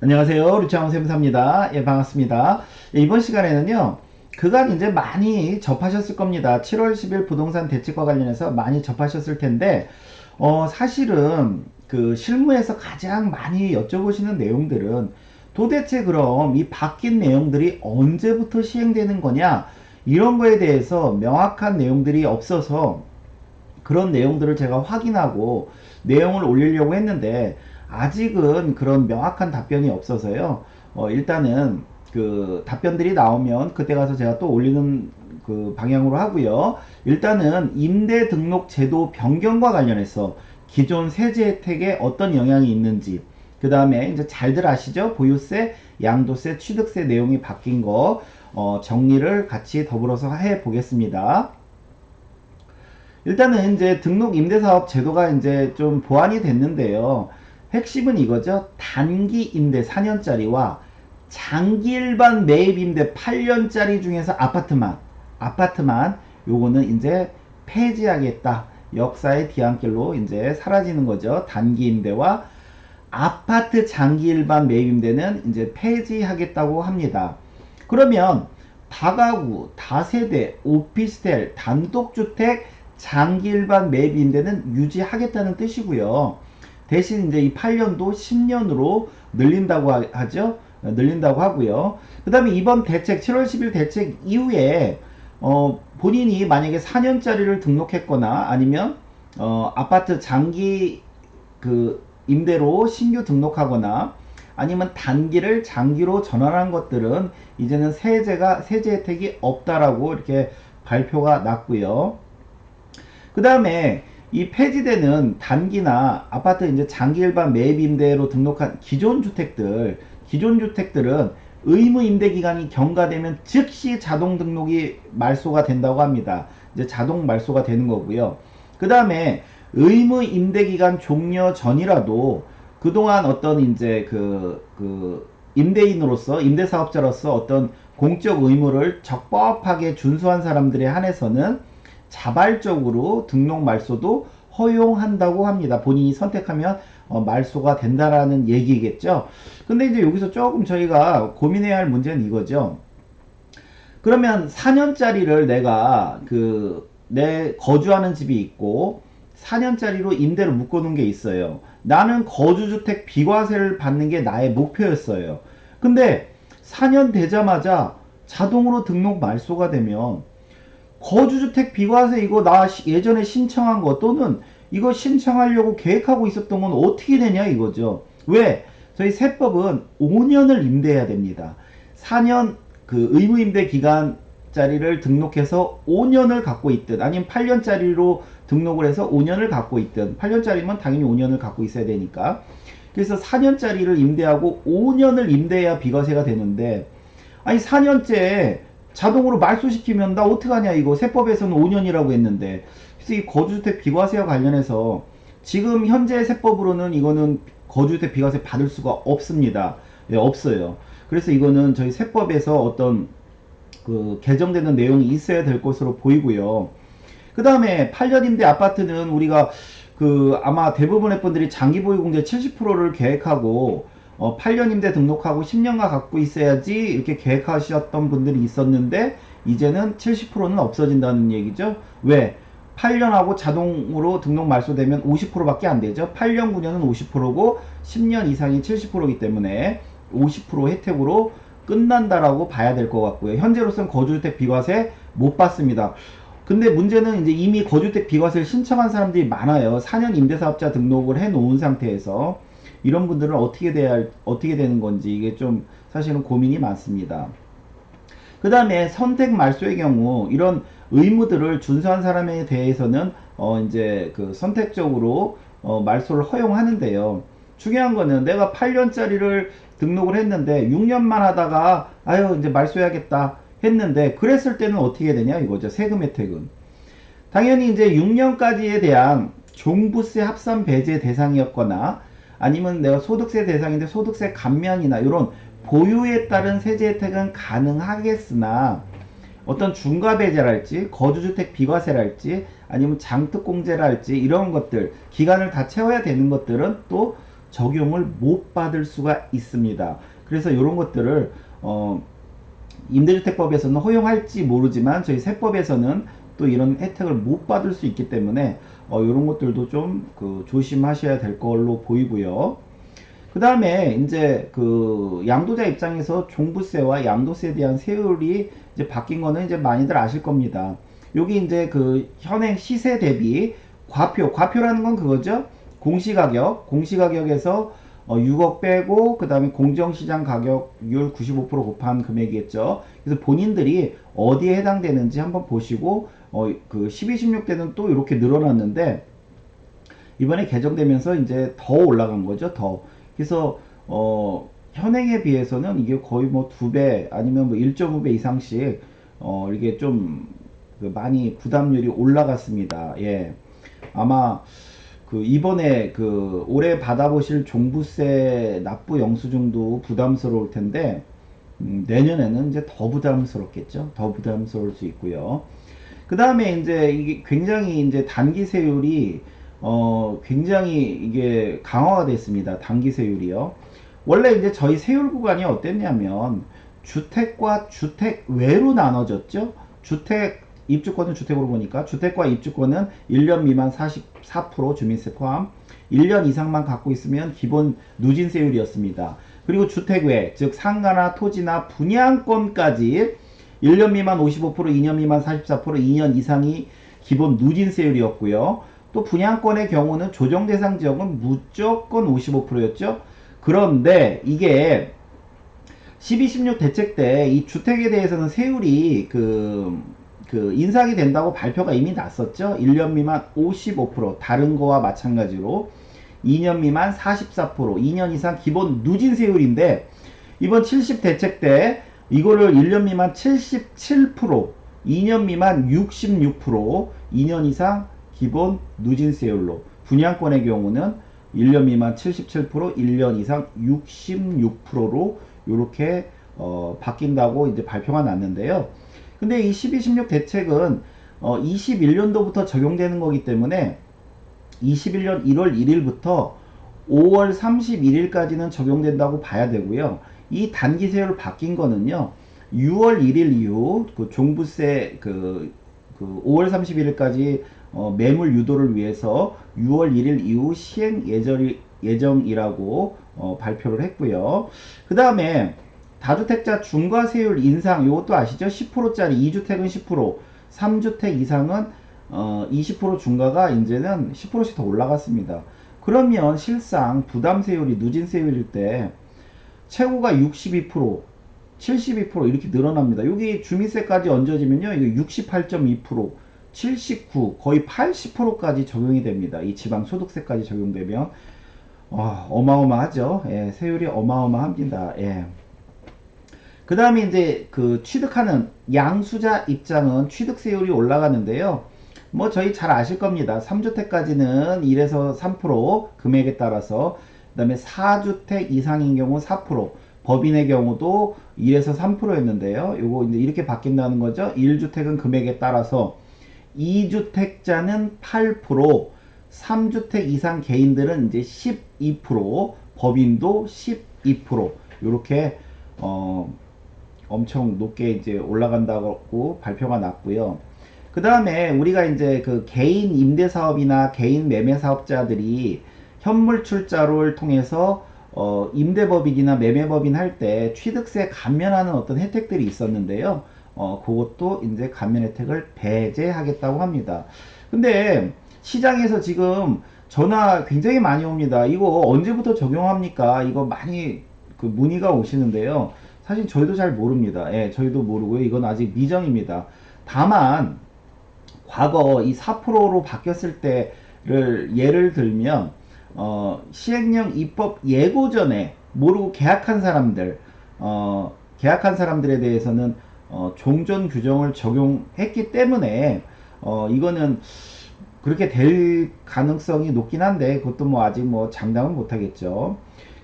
안녕하세요. 루창원 샘사입니다. 예, 반갑습니다. 예, 이번 시간에는요, 그간 이제 많이 접하셨을 겁니다. 7월 10일 부동산 대책과 관련해서 많이 접하셨을 텐데, 어, 사실은 그 실무에서 가장 많이 여쭤보시는 내용들은 도대체 그럼 이 바뀐 내용들이 언제부터 시행되는 거냐? 이런 거에 대해서 명확한 내용들이 없어서 그런 내용들을 제가 확인하고 내용을 올리려고 했는데 아직은 그런 명확한 답변이 없어서요. 어, 일단은 그 답변들이 나오면 그때 가서 제가 또 올리는 그 방향으로 하고요. 일단은 임대 등록 제도 변경과 관련해서 기존 세제 혜택에 어떤 영향이 있는지 그 다음에 이제 잘들 아시죠? 보유세, 양도세, 취득세 내용이 바뀐 거 어, 정리를 같이 더불어서 해 보겠습니다. 일단은 이제 등록 임대사업 제도가 이제 좀 보완이 됐는데요. 핵심은 이거죠. 단기 임대 4년짜리와 장기 일반 매입 임대 8년짜리 중에서 아파트만 아파트만 요거는 이제 폐지하겠다. 역사의 뒤안길로 이제 사라지는 거죠. 단기 임대와 아파트 장기 일반 매입 임대는 이제 폐지하겠다고 합니다. 그러면 다가구, 다세대, 오피스텔, 단독주택, 장기 일반 매입 임대는 유지하겠다는 뜻이고요. 대신 이제 이 8년도 10년으로 늘린다고 하죠. 어, 늘린다고 하고요. 그 다음에 이번 대책 7월 10일 대책 이후에 어, 본인이 만약에 4년짜리를 등록했거나 아니면 어, 아파트 장기 그 임대로 신규 등록하거나 아니면 단기를 장기로 전환한 것들은 이제는 세제가 세제 혜택이 없다라고 이렇게 발표가 났고요. 그 다음에 이 폐지되는 단기나 아파트 이제 장기 일반 매입 임대로 등록한 기존 주택들, 기존 주택들은 의무 임대 기간이 경과되면 즉시 자동 등록이 말소가 된다고 합니다. 이제 자동 말소가 되는 거고요. 그 다음에 의무 임대 기간 종료 전이라도 그동안 어떤 이제 그, 그 임대인으로서 임대사업자로서 어떤 공적 의무를 적법하게 준수한 사람들에 한해서는 자발적으로 등록 말소도 허용한다고 합니다. 본인이 선택하면 어, 말소가 된다라는 얘기겠죠. 근데 이제 여기서 조금 저희가 고민해야 할 문제는 이거죠. 그러면 4년짜리를 내가 그 내 거주하는 집이 있고 4년짜리로 임대를 묶어놓은 게 있어요. 나는 거주주택 비과세를 받는 게 나의 목표였어요. 근데 4년 되자마자 자동으로 등록 말소가 되면 거주주택 비과세 이거 나 예전에 신청한 거 또는 이거 신청하려고 계획하고 있었던 건 어떻게 되냐 이거죠. 왜? 저희 세법은 5년을 임대해야 됩니다. 4년 그 의무 임대 기간 짜리를 등록해서 5년을 갖고 있든 아니면 8년짜리로 등록을 해서 5년을 갖고 있든 8년짜리면 당연히 5년을 갖고 있어야 되니까 그래서 4년짜리를 임대하고 5년을 임대해야 비과세가 되는데 아니 4년째 자동으로 말소시키면 나 어떡하냐 이거 세법에서는 5년이라고 했는데 그래서 이 거주주택 비과세와 관련해서 지금 현재 세법으로는 이거는 거주주택 비과세 받을 수가 없습니다. 예, 없어요. 그래서 이거는 저희 세법에서 어떤 그 개정되는 내용이 있어야 될 것으로 보이고요. 그 다음에 8년 임대 아파트는 우리가 그 아마 대부분의 분들이 장기 보유 공제 70%를 계획하고 어, 8년 임대 등록하고 10년간 갖고 있어야지 이렇게 계획하셨던 분들이 있었는데 이제는 70%는 없어진다는 얘기죠. 왜? 8년하고 자동으로 등록 말소되면 50%밖에 안 되죠. 8년 9년은 50%고 10년 이상이 70%이기 때문에 50% 혜택으로 끝난다라고 봐야 될 것 같고요. 현재로서는 거주주택 비과세 못 받습니다. 근데 문제는 이제 이미 거주택 비과세를 신청한 사람들이 많아요. 4년 임대사업자 등록을 해 놓은 상태에서 이런 분들은 어떻게 돼야 어떻게 되는 건지 이게 좀 사실은 고민이 많습니다. 그 다음에 선택 말소의 경우 이런 의무들을 준수한 사람에 대해서는 어 이제 그 선택적으로 어 말소를 허용하는데요. 중요한 거는 내가 8년짜리를 등록을 했는데 6년만 하다가 아유 이제 말소해야겠다 했는데 그랬을 때는 어떻게 되냐 이거죠. 세금 혜택은. 당연히 이제 6년까지에 대한 종부세 합산 배제 대상이었거나 아니면 내가 소득세 대상인데 소득세 감면이나 이런 보유에 따른 세제 혜택은 가능하겠으나 어떤 중과배제랄지 거주주택 비과세랄지 아니면 장특공제랄지 이런 것들 기간을 다 채워야 되는 것들은 또 적용을 못 받을 수가 있습니다. 그래서 이런 것들을 어, 임대주택법에서는 허용할지 모르지만 저희 세법에서는 또 이런 혜택을 못 받을 수 있기 때문에 어, 이런 것들도 좀 그 조심하셔야 될 걸로 보이고요. 그 다음에 이제 그 양도자 입장에서 종부세와 양도세에 대한 세율이 이제 바뀐 거는 이제 많이들 아실 겁니다. 여기 이제 그 현행 시세 대비 과표, 과표라는 건 그거죠. 공시가격, 공시가격에서 어, 6억 빼고 그 다음에 공정시장 가격률 95% 곱한 금액이겠죠. 그래서 본인들이 어디에 해당되는지 한번 보시고 어, 그 12, 16 때는 또 이렇게 늘어났는데 이번에 개정되면서 이제 더 올라간 거죠. 더. 그래서 어, 현행에 비해서는 이게 거의 뭐 두 배 아니면 뭐 1.5배 이상씩 어, 이게 좀그 많이 부담률이 올라갔습니다. 예. 아마 그 이번에 그 올해 받아보실 종부세 납부 영수증도 부담스러울 텐데 음, 내년에는 이제 더 부담스럽겠죠. 더 부담스러울 수 있고요. 그 다음에 이제 이게 굉장히 이제 단기 세율이 어 굉장히 이게 강화가 됐습니다. 단기 세율이요. 원래 이제 저희 세율 구간이 어땠냐면 주택과 주택 외로 나눠졌죠. 주택 입주권은 주택으로 보니까 주택과 입주권은 1년 미만 44% 주민세 포함 1년 이상만 갖고 있으면 기본 누진세율이었습니다. 그리고 주택 외, 즉 상가나 토지나 분양권까지 1년 미만 55%, 2년 미만 44%, 2년 이상이 기본 누진세율이었고요. 또 분양권의 경우는 조정 대상 지역은 무조건 55%였죠. 그런데 이게 12, 16 대책 때 이 주택에 대해서는 세율이 그, 그 인상이 된다고 발표가 이미 났었죠. 1년 미만 55%, 다른 거와 마찬가지로 2년 미만 44%, 2년 이상 기본 누진 세율인데 이번 70 대책 때 이거를 1년 미만 77%, 2년 미만 66%, 2년 이상 기본 누진세율로 분양권의 경우는 1년 미만 77%, 1년 이상 66%로 이렇게 어, 바뀐다고 이제 발표가 났는데요. 근데 이 12, 16 대책은 어, 21년도부터 적용되는 거기 때문에 21년 1월 1일부터 5월 31일까지는 적용된다고 봐야 되고요. 이 단기세율 바뀐 거는요. 6월 1일 이후 그 종부세 그, 그 5월 31일까지 어, 매물 유도를 위해서 6월 1일 이후 시행 예정이, 예정이라고 어, 발표를 했고요. 그 다음에 다주택자 중과세율 인상 이것도 아시죠? 10%짜리 2주택은 10% 3주택 이상은 어, 20% 중과가 이제는 10%씩 더 올라갔습니다. 그러면 실상 부담세율이 누진세율일 때 최고가 62% 72% 이렇게 늘어납니다. 여기 주민세까지 얹어지면요. 이거 68.2% 79 거의 80%까지 적용이 됩니다. 이 지방 소득세까지 적용되면 와, 어마어마하죠. 예, 세율이 어마어마합니다. 예. 그 다음에 이제 그 취득하는 양수자 입장은 취득세율이 올라가는데요. 뭐 저희 잘 아실 겁니다. 3주택까지는 1에서 3% 금액에 따라서 그 다음에 4주택 이상인 경우 4% 법인의 경우도 1에서 3%였는데요. 요거 이제 이렇게 바뀐다는 거죠. 1주택은 금액에 따라서 2주택자는 8%, 3주택 이상 개인들은 이제 12%, 법인도 12% 이렇게 어 엄청 높게 이제 올라간다고 발표가 났고요. 그 다음에 우리가 이제 그 개인 임대 사업이나 개인 매매 사업자들이 현물 출자를 통해서 어 임대법인이나 매매법인 할 때 취득세 감면하는 어떤 혜택들이 있었는데요. 어, 그것도 이제 감면 혜택을 배제하겠다고 합니다. 근데 시장에서 지금 전화 굉장히 많이 옵니다. 이거 언제부터 적용합니까? 이거 많이 그 문의가 오시는데요. 사실 저희도 잘 모릅니다. 예, 저희도 모르고요. 이건 아직 미정입니다. 다만 과거 이 4%로 바뀌었을 때를 예를 들면 어, 시행령 입법 예고 전에 모르고 계약한 사람들 어, 계약한 사람들에 대해서는 어, 종전 규정을 적용했기 때문에 어, 이거는 그렇게 될 가능성이 높긴 한데 그것도 뭐 아직 뭐 장담은 못하겠죠.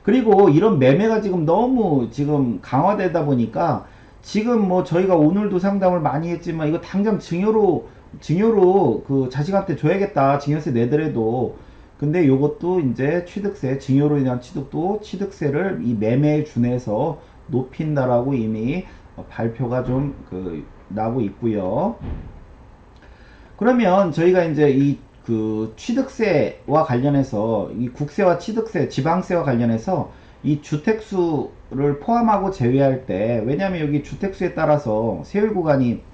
그리고 이런 매매가 지금 너무 지금 강화되다 보니까 지금 뭐 저희가 오늘도 상담을 많이 했지만 이거 당장 증여로 증여로 그 자식한테 줘야겠다 증여세 내더라도 근데 요것도 이제 취득세, 증여로 인한 취득도 취득세를 이 매매에 준해서 높인다라고 이미 어, 발표가 좀 그 나고 있고요. 그러면 저희가 이제 이 그 취득세와 관련해서 이 국세와 취득세, 지방세와 관련해서 이 주택수를 포함하고 제외할 때 왜냐하면 여기 주택수에 따라서 세율 구간이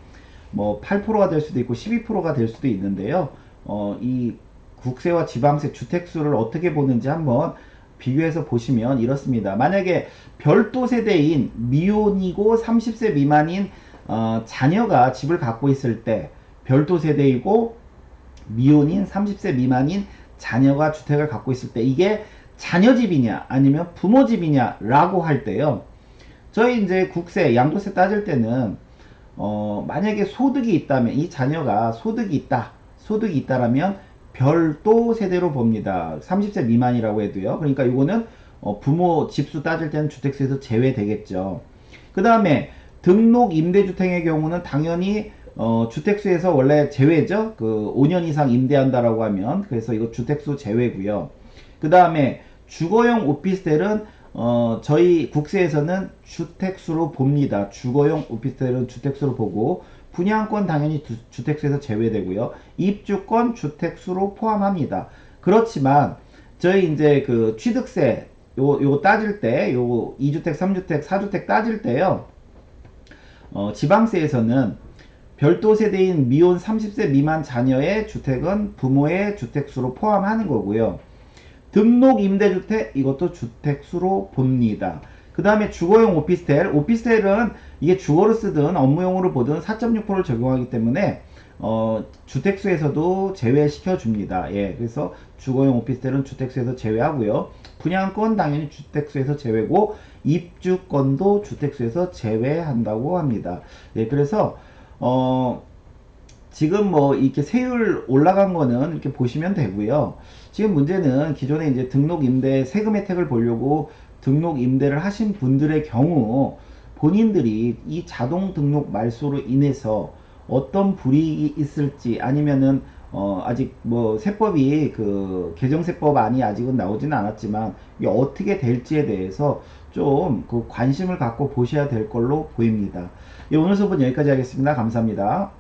뭐 8%가 될 수도 있고 12%가 될 수도 있는데요. 어, 이 국세와 지방세 주택수를 어떻게 보는지 한번 비교해서 보시면 이렇습니다. 만약에 별도 세대인 미혼이고 30세 미만인 어, 자녀가 집을 갖고 있을 때 별도 세대이고 미혼인 30세 미만인 자녀가 주택을 갖고 있을 때 이게 자녀 집이냐 아니면 부모 집이냐 라고 할 때요. 저희 이제 국세 양도세 따질 때는 어, 만약에 소득이 있다면 이 자녀가 소득이 있다. 소득이 있다라면 별도 세대로 봅니다. 30세 미만이라고 해도요. 그러니까 이거는 어, 부모 집수 따질 때는 주택세에서 제외되겠죠. 그 다음에 등록 임대주택의 경우는 당연히 어, 주택수에서 원래 제외죠. 그 5년 이상 임대한다라고 하면 그래서 이거 주택수 제외고요. 그 다음에 주거용 오피스텔은 어, 저희 국세에서는 주택수로 봅니다. 주거용 오피스텔은 주택수로 보고 분양권 당연히 두, 주택수에서 제외되고요. 입주권 주택수로 포함합니다. 그렇지만 저희 이제 그 취득세 요, 요 따질 때, 요 2주택, 3주택, 4주택 따질 때요. 어, 지방세에서는 별도 세대인 미혼 30세 미만 자녀의 주택은 부모의 주택수로 포함하는 거고요. 등록 임대주택 이것도 주택수로 봅니다. 그 다음에 주거용 오피스텔 오피스텔은 이게 주거로 쓰든 업무용으로 보든 4.6%를 적용하기 때문에 어, 주택수에서도 제외시켜 줍니다. 예, 그래서 주거용 오피스텔은 주택수에서 제외하고요. 분양권 당연히 주택수에서 제외고 입주권도 주택수에서 제외한다고 합니다. 예, 그래서 어, 지금 뭐 이렇게 세율 올라간 거는 이렇게 보시면 되고요. 지금 문제는 기존에 이제 등록 임대 세금 혜택을 보려고 등록 임대를 하신 분들의 경우 본인들이 이 자동 등록 말소로 인해서 어떤 불이익이 있을지 아니면은 어 아직 뭐 세법이 그 개정세법안이 아직은 나오지는 않았지만 이게 어떻게 될지에 대해서 좀 그 관심을 갖고 보셔야 될 걸로 보입니다. 예, 오늘 수업은 여기까지 하겠습니다. 감사합니다.